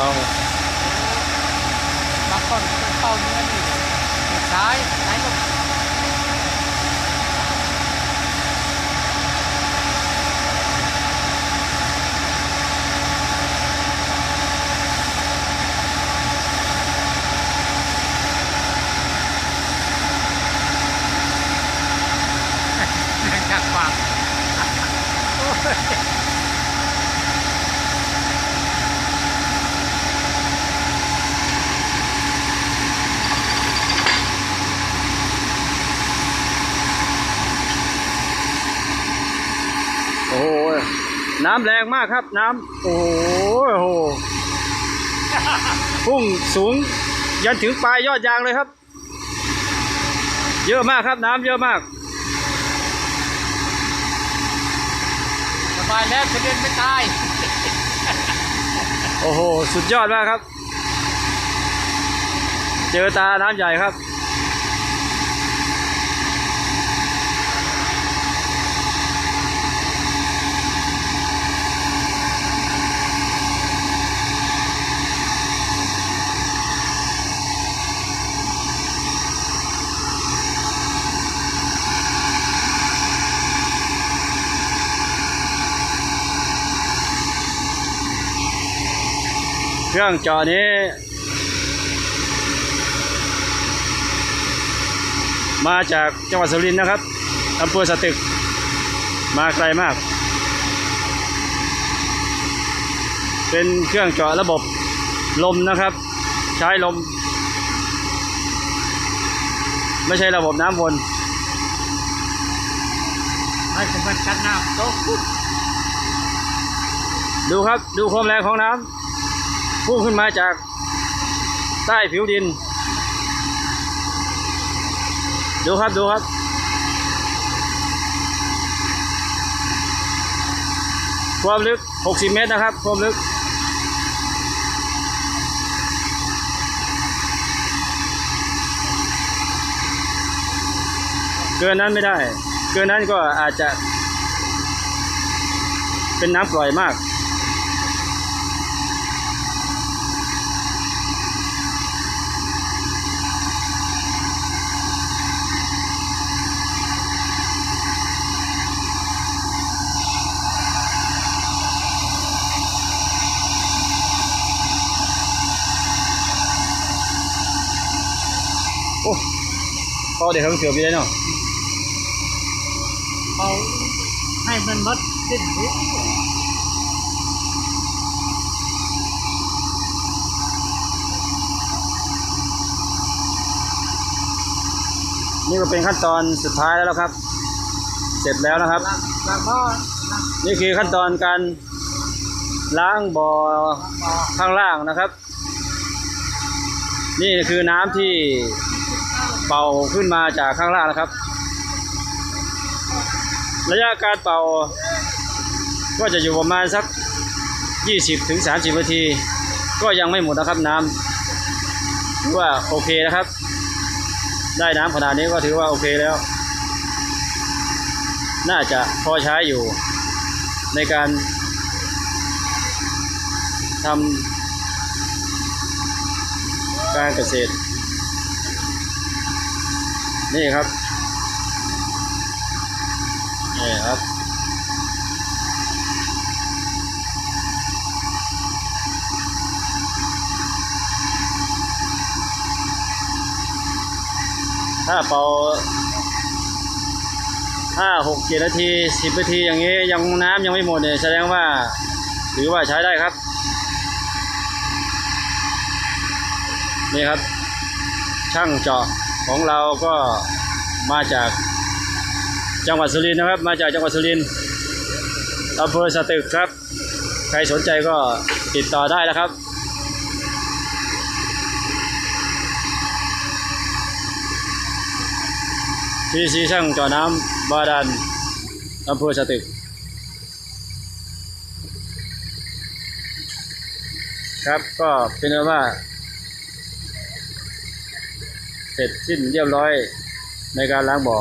เอาบางคนเข้าเนื้อนี่ซ้ายซ้ายลง จากปากโอ้ย โอ้โห น้ำแรงมากครับ น้ำโอ้โหโอ้โหพุ่งสูง ยันถึงปลายยอดยางเลยครับ เยอะมากครับน้ำเยอะมากสบายแล้วจะเดินไม่ตาย โอ้โห สุดยอดมากครับ เจอตาน้ำใหญ่ครับ เครื่องจอนี้ มาจากจังหวัดสุรินทร์นะครับอำเภอสตึก มาไกลมาก เป็นเครื่องเจาะระบบลมนะครับ ใช้ลม ไม่ใช่ระบบน้ำวนให้สมบัติกันน้ำโต๊ะปุ๊บดูครับ ดูความแรงของน้ำ พุ่งขึ้นมาจากใต้ผิวดิน ดูครับดูครับความลึก 60 เมตรนะครับ ความลึก เกินนั้นไม่ได้ เกินนั้นก็อาจจะเป็นน้ำปล่อยมาก พอเดี๋ยวเขาเสือไปได้เนาะเขาให้มันมัดสิ้นรู้นี่ก็เป็นขั้นตอนสุดท้ายแล้วครับ เสร็จแล้วนะครับ ล้างล้างบ่อล้างนี่คือขั้นตอนการล้างบ่อบ่อข้างล่างนะครับ นี่คือน้ำที่ เป่าขึ้นมาจากข้างล่างนะครับ ระยะการเป่า ก็จะอยู่ประมาณสัก 20ถึง30นาที ก็ยังไม่หมดนะครับน้ำถือว่าโอเคนะครับ ได้น้ำขนาดนี้ก็ถือว่าโอเคแล้ว น่าจะพอใช้อยู่ในการทำการเกษตร นี่ครับ นี่ครับ ถ้าเป่าห้าหกเจ็ดนาทีสิบนาทีอย่างนี้ยังน้ำยังไม่หมดเนี่ยแสดงว่าถือว่าใช้ได้ครับ นี่ครับ ช่างเจาะ ของเราก็มาจากจังหวัดสุรินทร์นะครับ มาจากจังหวัดสุรินทร์อำเภอสตึกครับ ใครสนใจก็ติดต่อได้แล้วครับทีซีช่างเจาะน้ำบาดาลอำเภอสตึก ครับก็เป็นว่า เสร็จสิ้นเรียบร้อยในการล้างบ่อ